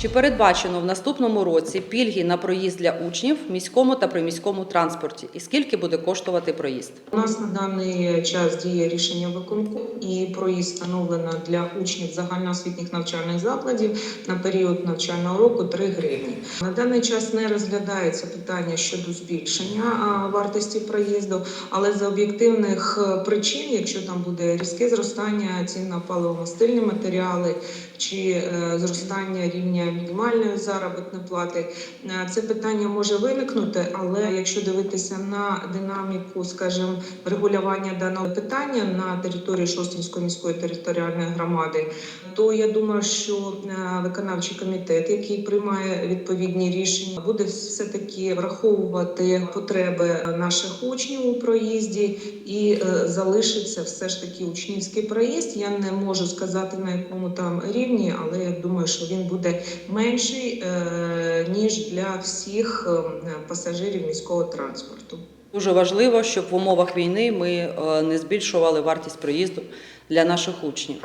Чи передбачено в наступному році пільги на проїзд для учнів в міському та приміському транспорті? І скільки буде коштувати проїзд? У нас на даний час діє рішення виконку і проїзд встановлено для учнів загальноосвітніх навчальних закладів на період навчального року 3 гривні. На даний час не розглядається питання щодо збільшення вартості проїзду, але з об'єктивних е, причин, якщо там буде різке зростання цін на паливо-мастильні матеріали чи е, зростання рівня мінімальної заробітної плати, е, це питання може виникнути, але якщо дивитися на динаміку, скажімо, регулювання даного питання на території Шостинської міської територіальної громади, то я думаю, що е, виконавчий комітет, який приймає відповідні рішення, буде все таки враховувати потреби наших учнів у проїзді і е, залишиться все ж таки учнівський проїзд. Я не можу сказати на якому там рівні, але я думаю, що він буде менший е, ніж для всіх е, пасажирів міського транспорту. Дуже важливо, щоб в умовах війни ми е, не збільшували вартість проїзду для наших учнів.